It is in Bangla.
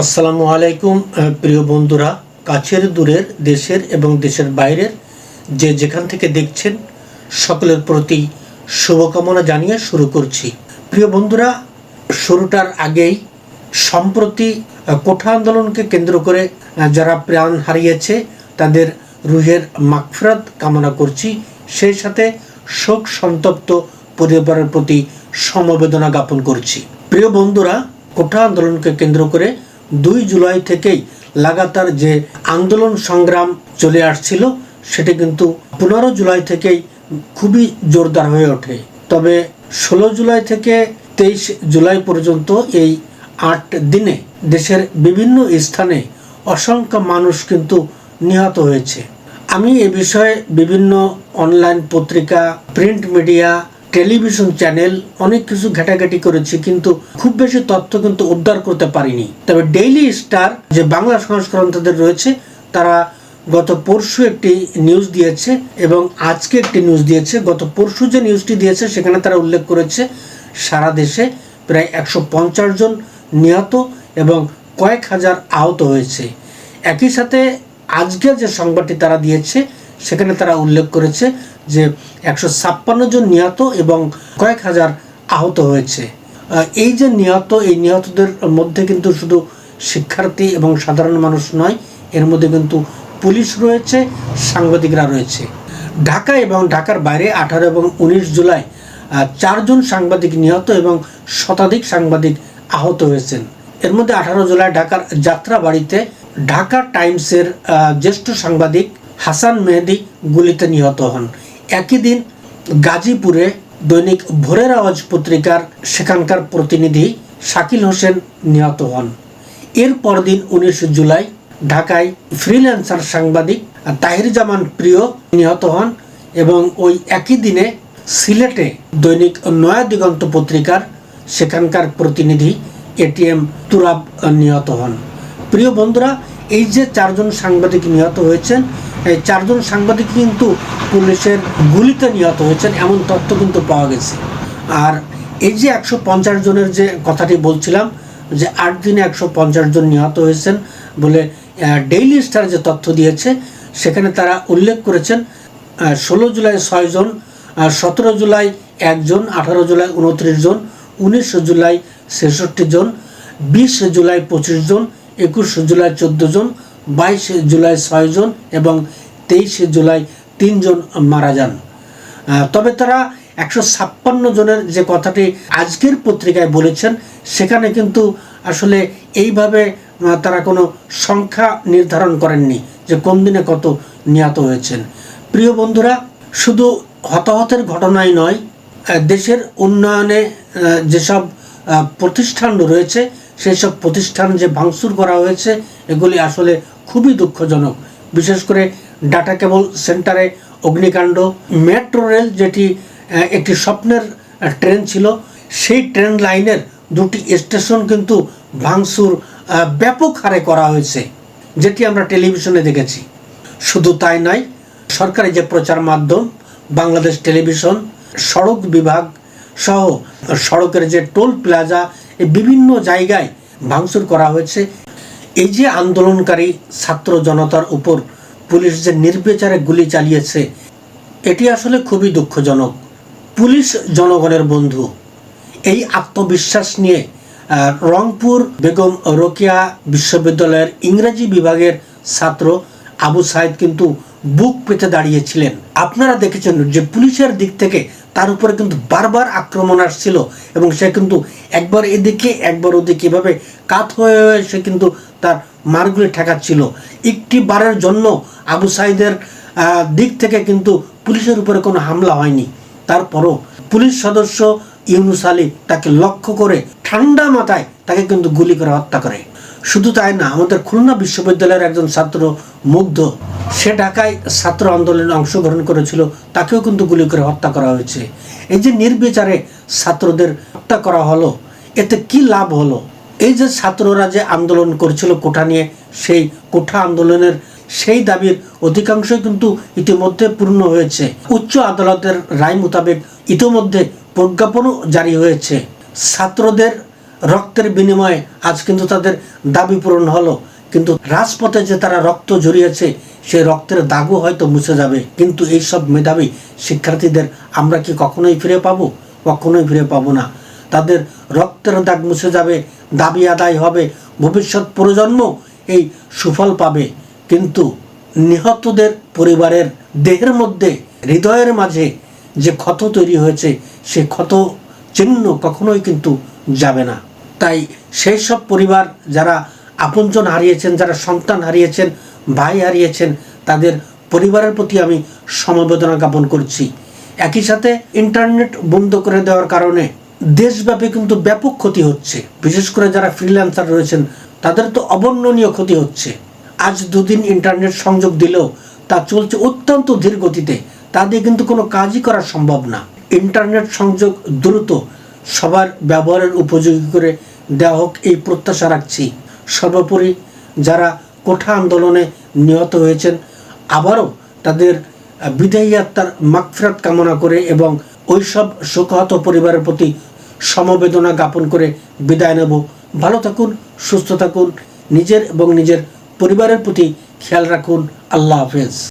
আসসালামু আলাইকুম প্রিয় বন্ধুরা। কাছের দূরের দেশের এবং দেশের বাইরের যে যেখান থেকে দেখছেন, সকলের প্রতি শুভকামনা জানিয়ে শুরু করছি। প্রিয় বন্ধুরা, শুরুটার আগেই সম্প্রতি কোঠা আন্দোলনকে কেন্দ্র করে যারা প্রাণ হারিয়েছে, তাদের রুহের মাগফিরাত কামনা করছি। সেই সাথে শোক সন্তপ্ত পরিবারের প্রতি সমবেদনা জ্ঞাপন করছি। প্রিয় বন্ধুরা, কোঠা আন্দোলনকে কেন্দ্র করে দুই জুলাই থেকেই লাগাতার যে আন্দোলন সংগ্রাম চলে আসছিল, সেটি কিন্তু পনেরো জুলাই থেকেই খুবই জোরদার হয়ে ওঠে। তবে ষোলো জুলাই থেকে তেইশ জুলাই পর্যন্ত এই আট দিনে দেশের বিভিন্ন স্থানে অসংখ্য মানুষ কিন্তু নিহত হয়েছে। আমি এ বিষয়ে বিভিন্ন অনলাইন পত্রিকা, প্রিন্ট মিডিয়া টেলিভিশন চ্যানেল অনেক কিছু ঘাটাঘাটি করেছি, কিন্তু খুব বেশি তথ্য কিন্তু উদ্ধার করতে পারিনি। তবে ডেইলি স্টার যে বাংলা সংস্করণ তাদের রয়েছে, তারা গত পরশু একটি নিউজ দিয়েছে এবং আজকে একটি নিউজ দিয়েছে। গত পরশু যে নিউজটি দিয়েছে, সেখানে তারা উল্লেখ করেছে, সারা দেশে প্রায় একশো পঞ্চাশ জন নিহত এবং কয়েক হাজার আহত হয়েছে। একই সাথে আজকে যে সংবাদটি তারা দিয়েছে সেখানে তারা উল্লেখ করেছে যে একশো ছাপ্পান্ন জন নিহত এবং কয়েক হাজার আহত হয়েছে। এই যে নিহত, এই নিহতদের মধ্যে কিন্তু শুধু শিক্ষার্থী এবং সাধারণ মানুষ নয়, এর মধ্যে কিন্তু পুলিশ রয়েছে, সাংবাদিকরা রয়েছে। ঢাকা এবং ঢাকার বাইরে আঠারো এবং উনিশ জুলাই চারজন সাংবাদিক নিহত এবং শতাধিক সাংবাদিক আহত হয়েছেন। এর মধ্যে আঠারো জুলাই ঢাকার যাত্রাবাড়িতে ঢাকা টাইমসের জ্যেষ্ঠ সাংবাদিক হাসান মেহেদি গুলিতে নিহত হন। একই দিন গাজীপুরে দৈনিক ভোরের আওয়াজ পত্রিকার সেখানকার প্রতিনিধি শাকিল হোসেন নিহত হন। এর পরদিন উনিশে জুলাই ঢাকায় ফ্রিল্যান্সার সাংবাদিক তাহির জামান প্রিয় নিহত হন এবং ওই একই দিনে সিলেটে দৈনিক নয়া দিগন্ত পত্রিকার সেখানকার প্রতিনিধি এটিএম তুরাব নিহত হন। প্রিয় বন্ধুরা, এই যে চারজন সাংবাদিক নিহত হয়েছেন চারজন সাংবাদিক কিন্তু পুলিশের গুলিতে নিহত হয়েছেন, এমন তথ্য কিন্তু পাওয়া গেছে। আর এই যে একশো পঞ্চাশ জনের যে কথাটি বলছিলাম, যে আট দিনে একশো পঞ্চাশ জন নিহত হয়েছেন বলে ডেইলি স্টার যে তথ্য দিয়েছে, সেখানে তারা উল্লেখ করেছেন ষোলো জুলাই ছয়জন সতেরো জুলাই একজন আঠারো জুলাই উনত্রিশ জন, উনিশ জুলাই ছেষট্টি জন, বিশ জুলাই পঁচিশ জন, একুশ জুলাই চোদ্দ জন বাইশে জুলাই ছয়জন এবং তেইশে জুলাই তিনজন মারা যান। তবে তারা একশো ছাপ্পান্ন জনের যে কথাটি আজকের পত্রিকায় বলেছেন, সেখানে কিন্তু আসলে এইভাবে তারা কোনো সংখ্যা নির্ধারণ করেননি যে কোন দিনে কত নিহত হয়েছেন। প্রিয় বন্ধুরা, শুধু হতাহতের ঘটনাই নয় দেশের উন্নয়নে যেসব প্রতিষ্ঠান রয়েছে, সেই সব প্রতিষ্ঠান যে ভাঙচুর করা হয়েছে, এগুলি আসলে খুবই দুঃখজনক। বিশেষ করে ডাটা কেবল সেন্টারে অগ্নিকাণ্ড, মেট্রো রেল যেটি একটি স্বপ্নের ট্রেন ছিল, সেই ট্রেন লাইনের দুটি স্টেশন কিন্তু ভাঙচুর ব্যাপক হারে করা হয়েছে, যেটি আমরা টেলিভিশনে দেখেছি। শুধু তাই নয়, সরকারি যে প্রচার মাধ্যম, বাংলাদেশ টেলিভিশন, সড়ক বিভাগ সহ সড়কের যে টোল প্লাজা বিভিন্ন জায়গায় ভাঙচুর করা হয়েছে। এই যে আন্দোলনকারী ছাত্র জনতার উপর পুলিশ যে নির্বিচারে গুলি চালিয়েছে, এটি আসলে খুবই দুঃখজনক। পুলিশ জনগণের বন্ধু, এই আত্মবিশ্বাস নিয়ে রংপুর বেগম রোকেয়া বিশ্ববিদ্যালয়ের ইংরেজি বিভাগের ছাত্র আবু সাইদ কিন্তু বুক পেতে দাঁড়িয়েছিলেন। আপনারা দেখেছেন যে পুলিশের দিক থেকে তার উপরে কিন্তু বারবার আক্রমণ আসছিল এবং সে কিন্তু একবার এদিকে, একবার ওদিকে এভাবে কাত হয়ে হয়ে সে কিন্তু তার মারগুলি ঠেকাচ্ছিল। একটি বারের জন্য আবু সাইদের দিক থেকে কিন্তু পুলিশের উপরে কোনো হামলা হয়নি। তারপরও পুলিশ সদস্য ইউনুস আলী তাকে লক্ষ্য করে ঠান্ডা মাথায় তাকে কিন্তু গুলি করে হত্যা করে। শুধু তাই না, আমাদের খুলনা বিশ্ববিদ্যালয়ের একজন ছাত্র মুগ্ধ, সে ঢাকায় ছাত্র আন্দোলনে অংশগ্রহণ করেছিল, তাকেও কিন্তু গুলি করে হত্যা করা হয়েছে। এই যে নির্বিচারে ছাত্রদের হত্যা করা হলো, এতে কি লাভ হলো? এই যে ছাত্ররা যে আন্দোলন করছিল কোঠা নিয়ে, সেই কোঠা আন্দোলনের সেই দাবির অধিকাংশই কিন্তু ইতিমধ্যে পূর্ণ হয়েছে। উচ্চ আদালতের রায় মোতাবেক ইতিমধ্যে প্রজ্ঞাপনও জারি হয়েছে। ছাত্রদের রক্তের বিনিময়ে আজ কিন্তু তাদের দাবি পূরণ হলো। কিন্তু রাজপথে যে তারা রক্ত জড়িয়েছে সেই রক্তের দাগও হয়তো মুছে যাবে। কিন্তু এই সব মেধাবী শিক্ষার্থীদের আমরা কি কখনোই ফিরে পাবো? কখনোই ফিরে পাবো না। তাদের রক্তের দাগ মুছে যাবে, দাবি আদায় হবে, ভবিষ্যৎ প্রজন্ম এই সুফল পাবে। কিন্তু নিহতদের পরিবারের দেহের মধ্যে, হৃদয়ের মাঝে যে ক্ষত তৈরি হয়েছে, সে ক্ষত চিহ্ন কখনোই কিন্তু যাবে না। তাই সেই সব পরিবার যারা আপনজন হারিয়েছেন, যারা সন্তান হারিয়েছেন, ভাই হারিয়েছেন, তাদের পরিবারের প্রতি আমি সমবেদনা জ্ঞাপন করছি। একই সাথে ইন্টারনেট বন্ধ করে দেওয়ার কারণে দেশব্যাপী কিন্তু ব্যাপক ক্ষতি হচ্ছে। বিশেষ করে যারা ফ্রিল্যান্সার রয়েছেন, তাদের তো অবর্ণনীয় ক্ষতি হচ্ছে। আজ দুদিন ইন্টারনেট সংযোগ দিলেও তা চলছে অত্যন্ত ধীর গতিতে। তা দিয়ে কিন্তু কোনো কাজই করা সম্ভব না। ইন্টারনেট সংযোগ দ্রুত সবার ব্যবহারের উপযোগী করে দেওয়া হোক, এই প্রত্যাশা রাখছি। সর্বোপরি যারা কোঠা আন্দোলনে নিহত হয়েছেন, আবারও তাদের বিদায়ী আত্মার মাগফিরাত কামনা করে এবং ওইসব শোকাহত পরিবারের প্রতি সমবেদনা জ্ঞাপন করে বিদায় নেব। ভালো থাকুন, সুস্থ থাকুন, নিজের এবং নিজের পরিবারের প্রতি খেয়াল রাখুন। আল্লাহ হাফেজ।